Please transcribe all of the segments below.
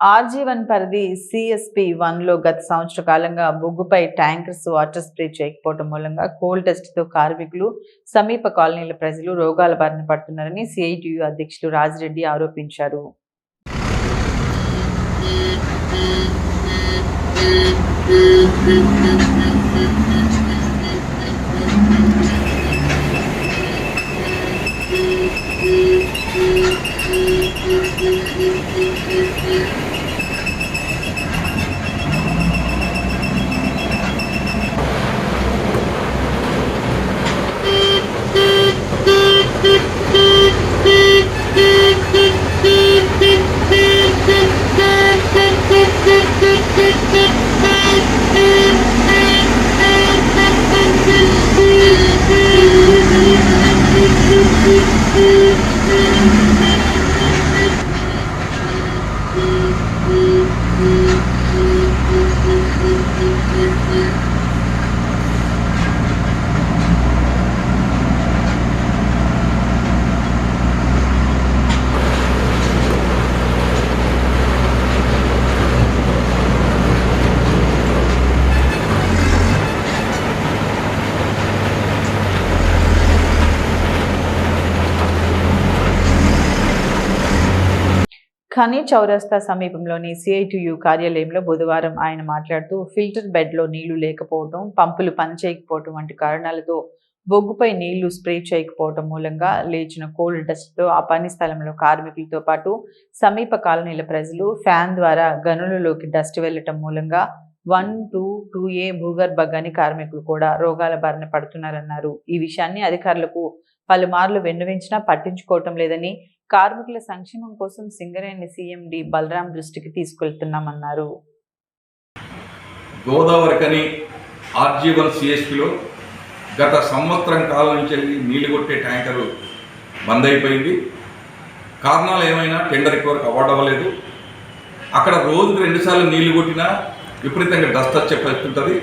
RG one పరిధి CSP వన్లో గత సంవత్సర కాలంగా బొగ్గుపై ట్యాంకర్స్ వాటర్ స్ప్రే చేయకపోవడం మూలంగా కోల్ టెస్ట్తో కార్మికులు సమీప కాలనీల ప్రజలు రోగాల బారిన పడుతున్నారని సిఐటియు అధ్యక్షులు రాజిరెడ్డి ఆరోపించారు. ఖనీ చౌరస్తా సమీపంలోని సిఐటియు కార్యాలయంలో బుధవారం ఆయన మాట్లాడుతూ ఫిల్టర్ బెడ్లో నీళ్ళు లేకపోవడం పంపులు పనిచేయకపోవడం వంటి కారణాలతో బొగ్గుపై నీళ్ళు స్ప్రే చేయకపోవడం మూలంగా లేచిన కోల్డ్ డస్ట్తో ఆ పని స్థలంలో కార్మికులతో పాటు సమీప కాలనీల ప్రజలు ఫ్యాన్ ద్వారా గనులలోకి డస్ట్ వెళ్ళటం మూలంగా వన్ టూ టూ ఏ భూగర్భ గని కార్మికులు కూడా రోగాల బారిన పడుతున్నారన్నారు. ఈ విషయాన్ని అధికారులకు పలుమార్లు విన్నవించినా పట్టించుకోవటం లేదని కార్మికుల సంక్షేమం కోసం సింగరేణి సీఎం డి బలరాం దృష్టికి తీసుకెళ్తున్నామన్నారు. గోదావరికని ఆర్జీవన్ సిఎస్పిలో గత సంవత్సరం కాలం నుంచి వెళ్ళి నీళ్ళు కొట్టే ట్యాంకరు బంద్ అయిపోయింది. కారణాలు ఏమైనా టెండర్ వరకు అవార్డు అవ్వలేదు అక్కడ రోజుకు రెండుసార్లు నీళ్ళు కొట్టినా విపరీతంగా డస్ట్ వచ్చే పరిస్థితి ఉంటుంది.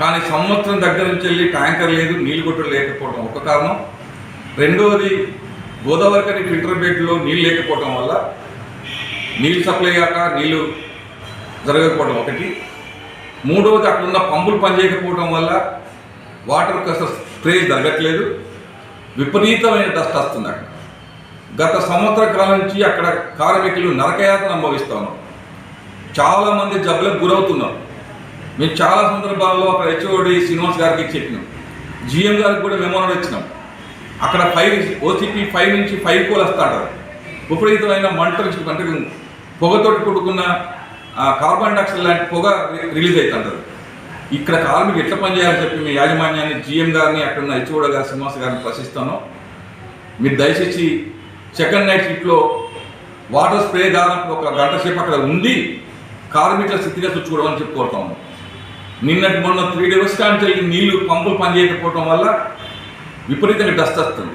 కానీ సంవత్సరం దగ్గర నుంచి వెళ్ళి ట్యాంకర్ లేదు నీళ్ళు కొట్టడం లేకపోవడం ఒక కారణం. రెండవది గోదావరి కానీ ఫిల్టర్ బెడ్లో నీళ్ళు లేకపోవడం వల్ల నీళ్ళు సప్లై కాక నీళ్ళు జరగకపోవడం ఒకటి. మూడవది అక్కడ ఉన్న పంపులు పనిచేయకపోవడం వల్ల వాటర్ కాస్త స్ప్రే జరగట్లేదు. విపరీతమైన డస్ట్ వస్తుంది అక్కడ. గత సంవత్సర కాలం నుంచి అక్కడ కార్మికులు నరకయాతను అనుభవిస్తా చాలామంది జబ్బులకు గురవుతున్నారు. మేము చాలా సందర్భాల్లో అక్కడ హెచ్ఓడి శ్రీనివాస్ గారికి చెప్పినాం. జిఎం గారికి కూడా మెమోరాలు ఇచ్చినాం. అక్కడ ఫైవ్ ఓసీపీ ఫైవ్ నుంచి ఫైవ్ కోలు వస్తాడు. విపరీతమైన మంటలు అంటే పొగతోటి కూడుకున్న ఆ, కార్బన్ డైఆక్సైడ్ లాంటి పొగ రి- రిలీజ్ అవుతుంటారు ఇక్కడ కార్మికులు ఎట్లా పనిచేయాలని చెప్పి మీ యాజమాన్యాన్ని జీఎం గారిని అక్కడ ఉన్న హెచ్ఓడ గారు శ్రీనివాస్ గారిని ప్రశ్నిస్తాను. మీరు దయచేసి సెకండ్ నైట్ షిఫ్ట్లో వాటర్ స్ప్రే దాదాపు ఒక గంట సేపు అక్కడ ఉండి కార్మికుల స్థితిగా చూడమని చెప్పి చెప్పుకోతాము నిన్నటి మొన్న త్రీ డేస్ కానీ నీళ్ళు పంపులు పనిచేయకపోవడం వల్ల విపరీతంగా డస్ట్ వస్తుంది.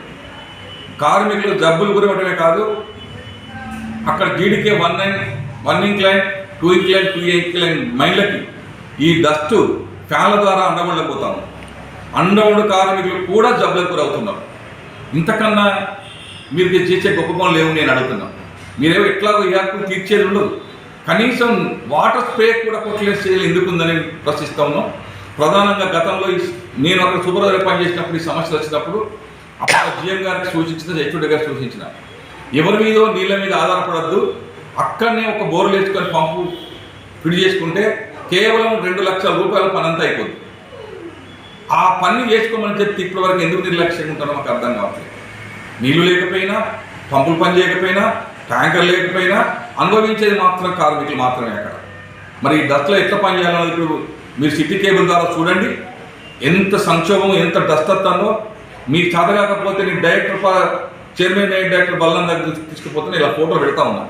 కార్మికులు జబ్బులు గురవటమే కాదు అక్కడ GDK one nine one incline two incline two incline మైళ్ళకి ఈ డస్ట్ ఫ్యాన్ల ద్వారా అండగొండపోతాము అండగొండ కార్మికులు కూడా జబ్బులకు గురవుతున్నారు. ఇంతకన్నా మీరు చేసే గొప్ప పనులు ఏమి నేను అడుగుతున్నాను మీరేమో ఎట్లా ఈ హక్కులు తీర్చేది ఉండదు. కనీసం వాటర్ స్ప్రే కూడా కొట్టలేని చేయాలి ఎందుకు ఉందని ప్రశ్నిస్తా ఉన్నాం. ప్రధానంగా గతంలో నేను అక్కడ సూపర్వైజర్ పనిచేసినప్పుడు ఈ సమస్యలు వచ్చినప్పుడు అప్పుడు జిఎం గారికి సూచించిన హెచ్ఓడి గారు సూచించిన. ఎవరి మీదో నీళ్ళ మీద ఆధారపడద్దు. అక్కడనే ఒక బోర్లు వేసుకొని పంపు ఫిడి చేసుకుంటే కేవలం రెండు లక్షల రూపాయల పని అంతా అయిపోతుంది ఆ పని చేసుకోమని చెప్తే ఇప్పటి వరకు ఎందుకు నిర్లక్ష్యంగా ఉంటారో మాకు అర్థం కావట్లేదు. నీళ్ళు లేకపోయినా పంపులు పని చేయకపోయినా ట్యాంకర్ లేకపోయినా అనుభవించేది మాత్రం కార్మికులు మాత్రమే అక్కడ. మరి ఈ ఎట్లా పని చేయాలన్నది ఇప్పుడు మీరు సిటీ కేబుల్ ద్వారా చూడండి. ఎంత సంక్షోభం ఎంత డస్ట్ వస్తుందో మీకు చదవకపోతే నీ డైరెక్టర్ చైర్మన్ డైరెక్టర్ బల్లం దగ్గర తీసుకుపోతే నేను ఇలా ఫోటో పెడతా ఉన్నా.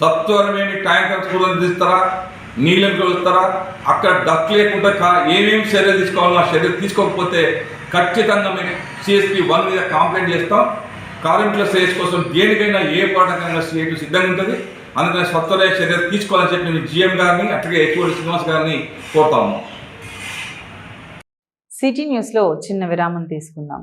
సత్వరమైన ట్యాంకర్స్ కూడా తీస్తారా? నీళ్ళని కొలుస్తారా? అక్కడ డస్ట్ లేకుండా కా ఏమేమి చర్య తీసుకోవాలో చర్య తీసుకోకపోతే ఖచ్చితంగా మేము సిఎస్పి వన్ మీద కంప్లైంట్ చేస్తాం. కార్మికుల శ్రేయస్ కోసం దేనికైనా ఏ పాఠకంగా సిఐటి సిద్ధంగా ఉంటుంది. అందుకని స్వచ్ఛత చర్య తీసుకోవాలని చెప్పి మేము జిఎం గారిని అట్లాగే హెచ్ఓడి శ్రీనివాస్ గారిని కోరుతా ఉన్నాం. సిటీ న్యూస్లో చిన్న విరామం తీసుకుందాం.